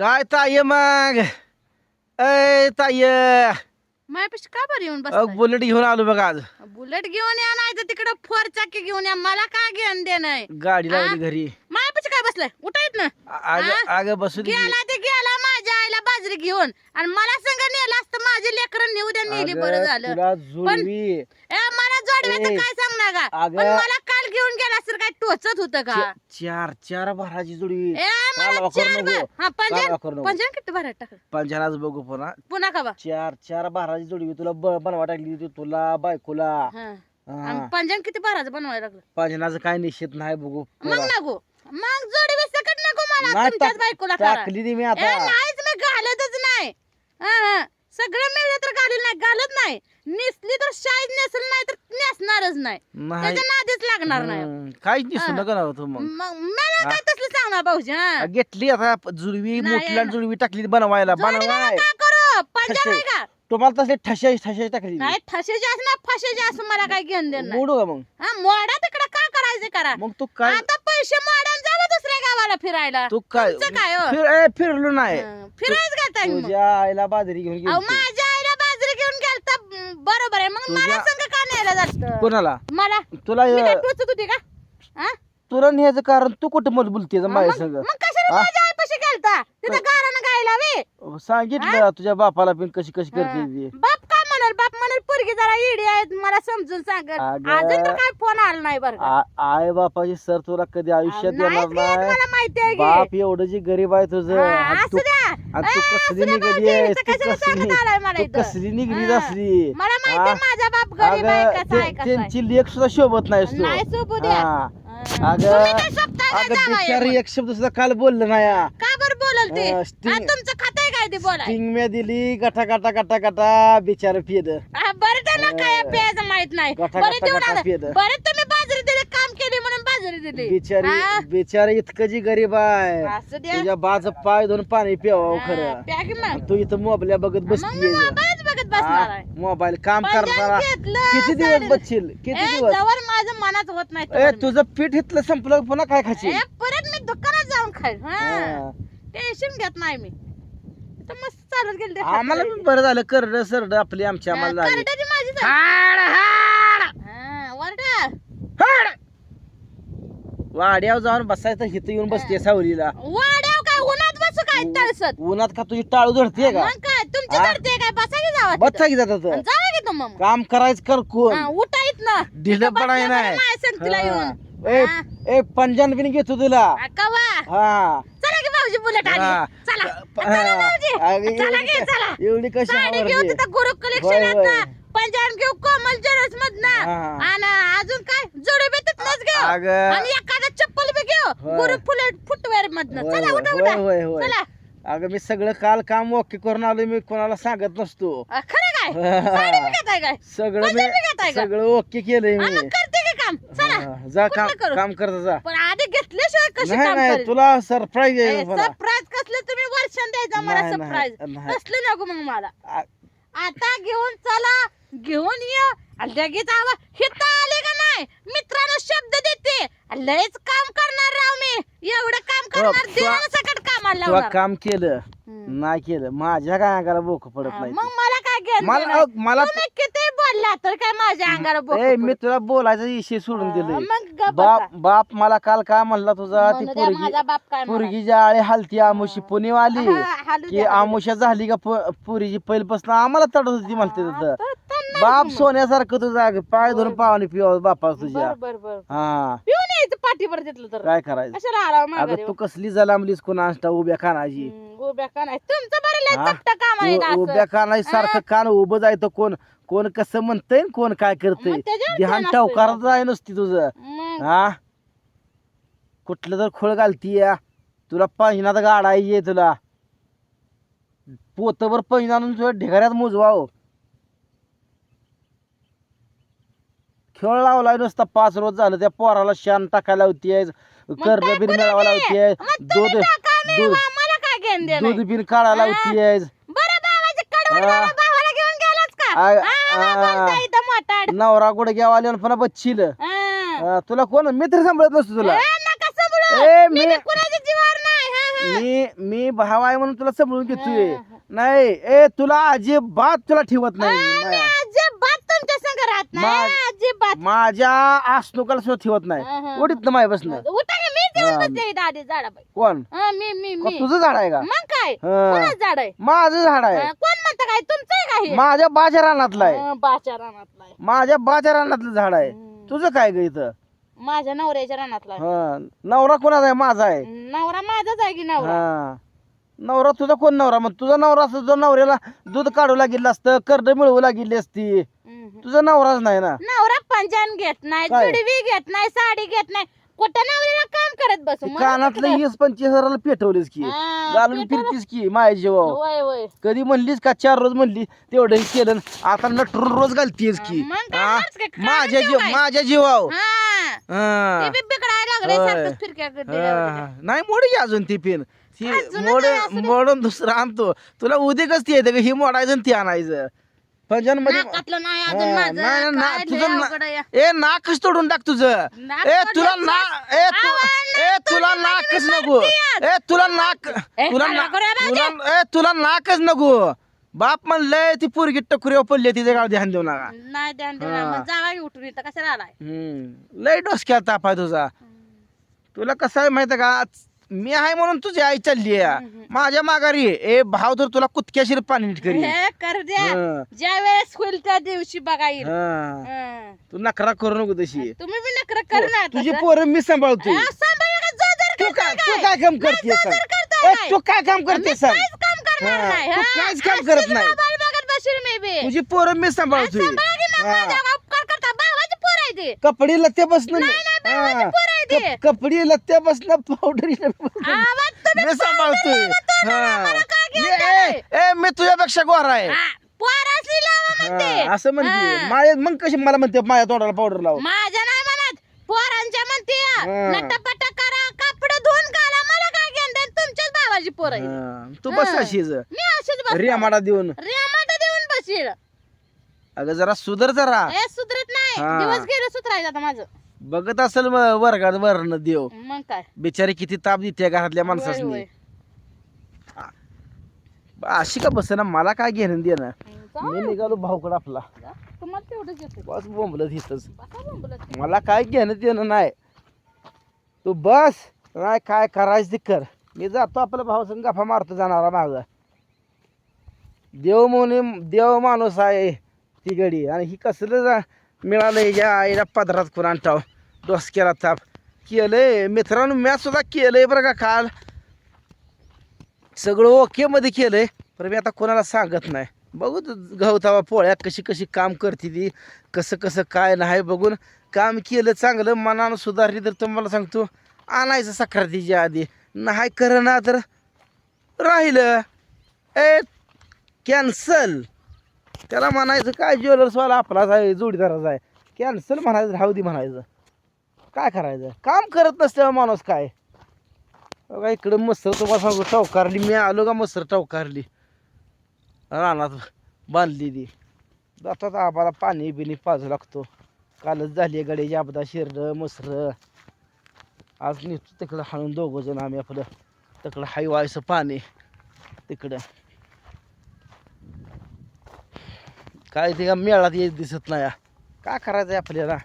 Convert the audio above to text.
काय ताय मग? अय ताय माझ्यापेक्षा का बरं येऊन अग बस बुलेट घेऊन आलो बघ आज. बुलेट घेऊन या नाही तर तिकडे फोर चाकी घेऊन या. मला काय घेऊन दे नाही गाडी लावली घरी. माझ्यापेक्षा काय बसलाय? उठायत ना? अग हा? अग बसू दे. गेला ते गेला माझ्या आईला बाजरी घेऊन. आणि मला संग नेला असतं माझे लेकरं नेऊ द्या नेली अगं, बरं झालं. तुला जुळवी. ए, मला जोडव्याचं ए, काय सांगणार का अगं. पण मला काल घेऊन गेला तर काय टोचत होतं का? चा- चार चार भराची जुळवी. ए मला चार नको. हा पंजन नको. किती भरात टाक पंचानाच बघू पुन्हा. पुन्हा का बा? चार चार बाराची जुळवी तुला ब- बनवा टाकली होती तुला बायकोला. हा. आणि पंजन किती भराचं बनवायला लागलं? पंचनाचं काय निश्चित नाही बघू मग पोरा. मग जोडवी सकट नको मला नाही तुमच्याच टाक- बायकोला करा. टाकली ती मी ए, आता नाहीच मी घालतच नाही. हा, हा. सगळं मिळलं तर घालून नाही घालत नाही. नेसली तर शाळेत नेसल नाही तर नेसणारच नाही. नाही. त्याच्या नादीच लागणार नाही. हम्म, काहीच दिसू हा. नका ना तू मग. मग मला काय तसलं सांगणार भाऊजी हा? घेतली आता जुळवी नाही मोठीला. जुळवी टाकली बनवायला. बनवाय काय करू? पंजा. नाही का? तुम्हाला तसले टाकली नाही ठसेचे असं ना फसेचे असं मला काय घेऊन देणार. मोडू का मग? हा मोडा तिकडे काय करायचं करा? मग तू काय आता पैसे जावं दुसऱ्या गावाला फिरायला. तू काय तुमचं काय हो? फिर ए, फिरलो नाही. हं, फिरायचं मग? तुझ्या आईला बाजरी घेऊन अहो, गेली माझ्या आईला बाजरी घेऊन गेलता. बरोबर आहे. मग मला संग का न्यायला जात कोणाला? मला? तुला मी काय अ, टोचत होती का? हा? तुला न्यायचं कारण तू कुठं मत बोलते माझ्या मग संग? मग कशाला हा? माझ्या आईपाशी गेलता? तिथं गारानं गायला वे सांगितलं तुझ्या बापाला पण कशी कशी करते ती. बाप काय म्हणाल? बाप म्हणाल पोरगी जरा इडी आहेत मला समजून अगं. अजून तर काय फोन आला नाही बरं का. आ- आई बापाची सर तुला कधी आयुष्यात नाहीच येणार घेत नाही मला माहिती आहे की. बाप एवढं जी गरीब आहे तुझं हा, आणि असू तू द्या आणि तू ए, कसली द्या निघली भाऊजी, आहेस इथं तू कशाला कसली सांगत आलाय मला तू इथं? कसली निघली हा. असली मला माहिती आहे? माझा बाप गरीब आहे अगं कसा आहे ते- कसा आहे. त्यांची लेख सुद्धा शोभत नाहीस तू नाही सोबू द्या हा. हा. अगं- तुम्ही काय अगं बिचारी एक शब्द सुद्धा काल बोललं नाही? का बरं बोलल ते अं, स्टिंग- हा, तुमचं बोलाय. दिली गटा गटा गटा गटा बिचार पिद हा, बरं त्याला काय प्यायचं माहीत नाही. गटा- बरं गटा- देऊन गटा आलं. पियलं. बरं तुम्ही बाजरी दिली काम केली म्हणून बाजरी दिली. बिचारी हा? बिचारी इतकं जी गरीब आहे. असू द्या. तुझ्या बाज पाय धरून पाणी पिवावं हा, खरं. प्या की मग. तू इथं मोबाईल बघत मग मी बसतीये मोबाईलच बघत बसणार आहे. मोबाईल काम करताना घेतलं, किती दिवस बसशील? किती ए, दिवस? जवळ माझं मनात होत नाही ए तोवर मी. तुझं पीठ इथलं संपलं पुन्हा काय खाशील? ए, परत मी दुकानात जाऊन खाईल. हा. टेन्शन घेत नाही मी. तर मस्त चालत गेले आम्हाला पण बरं झालं करड सरड आपली आमची आम्हाला झाली. करड्याची माझी झाली. हाड, हाड, हा, वरडा. हाड. वाड्यावर जाऊन बसायचं हिथं येऊन बसते सावलीला. वाड्याव काय उन्हात बसू काय तळसत? उन्हात का तुझी टाळू धरते का? मग काय तुमची हा? काय? बसा की जावा बच्चा की जातात तिथं. जावा की तुम्ही मग. काम करायचं कर कोण? हा, उठा येत ना ढिलं पडाय नाही. संगतीला हा. येऊन. ए हा. ए पंजान बिन घेतो तुला. हा, कवा? हा. बुलेट आली. चला. प- चला भाऊजी. अगं, चला एवढी चला. कशी साडी घेऊ आवडली तिथं गुरु होय, कलेक्शन होय. पंजाब घेऊ कोमल मधनं. हा. आणि अजून काय? जोडी बी तिथनच घेऊ. अगं. आणि एखादा चप्पल बी घेऊ. होय. गुरु फुले फुटवेअर मधनं. होय, चला होय, उठा. होय, उठा होय, होय. चला. अगं मी सगळं काल काम ओके करून आलो मी कोणाला सांगत नसतो. अ, खरं काय? साडी बी घेताय काय? सगळं मी पंजाबी घेताय का? सगळं ओके केलंय मी. करते की काम. चला. हा, जा काम करू? काम करत जा. पण कशी नाही नाही तुला सरप्राईज आहे मला सरप्राईज कसलं? तुम्ही वर्षान द्यायचं मला नाही, नाही, सरप्राईज नाही. कसलं नको मग मला. आ- आता घेऊन चला घेऊन ये. आणि लगेच आवा. हिथं आले का नाही? मित्रांनो शब्द देते. आणि लयच काम करणार राव मी. एवढं काम करणार तुला- सकट कामाला तुला लावणार. काम केलं. नाही केलं. माझ्या काय अंगाला बोक पडत नाही मग मला काय मला मला तुम्ही किती बोलला तर काय माझ्या अंगाला बोट ए मी तुला बोलायचा विषय सोडून दिले मग गप्प बाप. बाप मला काल काय म्हणला तुझा? ती म्हणू द्या, पोरगी माझा बाप काय म्हणा. पोरगीची आळी हालती आमुशी पुणे आली हा, हालू की द्या, हालू झाली का पो- पोरीची पहिल्यापासून आम्हाला तडत होती म्हणते द्या. तर- नाही बाप. सोन्यासारखं तुझा पाय धरून पावाने पिवा बापा तुझ्या. बर बर बर. हा. पिऊन यायचं पाठीवर तिथलं तर. काय करायचं? कशाला आला माघारी अगं तू कसली जलामलीस कोण आणता उभ्या कानाची? हम्म, उभ्या का नाही तुमचं बरं लय हा? चपटा काम आहे ना उ- उभ्या. कानाची सारखं कान उभं जायचं कोण कोण कसं म्हणतंय आणि कोण काय करतंय? मग त्याच्यावर ध्यान ध्यान असतंय. करत जाय नसती तुझं. मग? हा? कुठलं तर खोळ घालती या. तुला पहिनात गाडायची तुला. पोतभर पहिना आणून तुझ्या ढिगाऱ्यात मुजवा खेळ लावलाय नुसता पाच रोज झालं त्या पोराला शान टाकायला होतीये कर्ज बिन करू मिळावा मी? लावतीये मग तुम्ही दूध दूध वा- मला काय घेणं देणं दूध? बिन काढायला हा? होतीये बरं भावाची कडवड हा. मला भावाला घेऊन गेलाच का आ- हा, आ- बोलता इथं मोठाड. नवरा गुडघ्या आले पुन्हा बच्चील. तुला कोण मित्र सांभाळत नसतो तुला ए, नका सांभाळू. ए मी मी बी कुणाच्या जीवावर नाही हा, मी मी भाव आहे म्हणून तुला समजून घेतोय. नाही ए तुला अजिबात तुला ठेवत नाही माया. अजिबात तुमच्या संग राहत नाही मा- अजिबात. माझ्या आसनुकाला सुद्धा ठेवत. नाही. ओढीत ना माय बसणं उठा की मी देऊन हा. बसते दादी झाडाबाई. कोण? हा, मी मी का मी. तुझं झाड आहे का? मग काय? हा. कोणाचं झाड आहे? माझं झाड आहे. कोण म्हणतं काय? तुमचं आहे का हे? माझ्या बाच्या रानातलं आहे. हा, बाच्या रानातला आहे. माझ्या बाच्या रानातलं झाड आहे. हम्म. तुझं काय ग इथं? माझ्या नवऱ्याच्या रानातला आहे. हा नवरा कोणाचा आहे? माझा आहे. नवरा माझाच आहे की नवरा? हा. नवरा तुझा कोण नवरा? मग तुझा नवरा असं तुझ्या नवऱ्याला दूध काढू लागेल असतं कर्ज मिळवू लागेली असती. तुझा नवराच नाही ना? नवरा पंजान घेत नाही काय? जुडवी घेत नाही साडी घेत नाही. कुठं नवऱ्याला काम करत बसू? ते कानातलं वीस पंचवीस हजाराला पेटवलीस की. हा, घालून फिरतीस की माझ्या जीवावर कधी म्हणलीस का चार रोज म्हणली तेवढं हे केलं आता नटरून रोज घालतीस की. मग काय हा? माणूस काय कानात माझ्या जीव? माझ्या जीवावर. हा. हा. ते बी बिघडायला लागले होय. सारखं फिरक्या हा. नाही मोड की अजून ती पिन. ती अजून मोड काय असू दे. मोडून दुसरं आणतो. तुला उद्या कस ती येते का? ही मोडायचं आणि ती आणायचं. पंजनमध्ये नाकातलं नाही हा, अजून माझं. नाही, नाही, काय ना- लय तुझं ना- अवघड आहे. ए नाकच तोडून टाक तुझं. नाक ए तुला ना ए तू आवा, ए तुला नाकच नको. ए तुला नाक ए, तुला काय ना- नको रे तुला ए तुला नाकच नको. बाप म्हणलंय ती पोरगी टकुऱ्या पडली तिच्या गाव ध्यान देऊ नका. नाही ध्यान दिला हा. मग जावा की उठून इथं कशाला आलाय? हम्म. लय डोसक्यात ताप आहे तुझा. तुला कसं आहे माहिती का? मी आहे म्हणून तुझी आई चालली आहे. माझ्या माघारी. ए भाव तर तुला कुतक्याशीर पाणी नीट करी हे कर द्या हं. ज्या वेळेस होईल त्या दिवशी बघा येईल. हं. तू नकरा करू नको तशी तुम्ही बी नकर करणार तुझी तसं. पोरं मी सांभाळतोय हा, सांभाळा का? जो जर तू करताय काय तू काय? काम नाही, करते जो सांग जर करताय ए, काय? तू काय काम करते मी सांग काहीच काम करणार हा, नाही तू हा. काहीच काम अशीच करत नाही. मोबाईल बघत बसेल मी बी तुझी पोरं मी सांभाळतोय सांभाळा की मग हा. माझ्यावर उपकार करता भावाची पोर आहे ती कपडे लत्ते बसणं नाही, नाही, भावाची पोरं ते. कपडे लत्ते बसणं पावडर आवाज तुम्ही मी सांभाळतोय हा. मला काय मी- घेणं ए नाही. ए, मी तुझ्यापेक्षा गोरा आहे हा, लावा म्हणते हा, असं म्हणते हा. माझ्या मग कशी मला म्हणते माझ्या तोंडाला पावडर लाव माझ्या नाही म्हणत पोरांच्या म्हणते हा. नटपट करा कपडे धुवून घाला मला काय घेणं? तुमच्याच भावाची पोर आहे हा, तू बस हा. अशीच मी अशीच बसणार. रियामाडा देऊन रेमाट देऊन बसील अगं जरा सुधर जरा हे सुधरत नाही हा. दिवस गेले सुधरायचं आता माझं बघत असेल वर्गात वर्ण देव. मग काय? बिचारी किती ताप देते घरातल्या माणसासनी. होय. अशी का बसेना मला काय घेणं देणं? जा, मी निघालो भाऊकडे आपला. जा. तुम्हाला तेवढंच येतं बस बोंबलत इथंच. बसा बोंबलत. मला काय घेणं देणं नाही. तू बस. नाही काय करायचं ते कर. मी जातो आपल्या भाऊ गफा मारतो जाणारा माग. देव म्हणून देव माणूस आहे ती गडी आणि ही कसलं जा मिळालं या आईला पदरात कुराण टाव केला ताप केलंय. मित्रांनो मी सुद्धा केलंय बरं का काल. सगळं ओके मध्ये केलंय पण मी आता कोणाला सांगत नाही. बघू गवतावा पोळ्या कशी कशी काम करते ती कसं कसं काय नाही बघून. काम केलं चांगलं मनानं सुधारली तर तुम्हाला सांगतो. आणायचं सक्रातीच्या आधी. नाही ना तर राहिलं. ए कॅन्सल त्याला म्हणायचं काय ज्वेलर्सवाला आपलाच आहे जोडीदाराचा आहे. कॅन्सल म्हणायचं राहू म्हणायचं. काय करायचं? काम करत नसल्यावर माणूस काय. बघा इकडं मस्तर तुम्हाला सांगू टवकारली. मी आलो का मस्तर टवकारली? रानात बांधली ती. जातात आम्हाला पाणी बिणी पाजू लागतो. कालच झाली गड्याची आपदा शिरडं मसर. आज निघतो तिकडं हाणून दोघं जण आम्ही आपलं. तिकडं हाय व्हायचं पाणी. तिकडं. काय ते का मेळात येत दिसत नाही. काय करायचं आहे आपल्याला?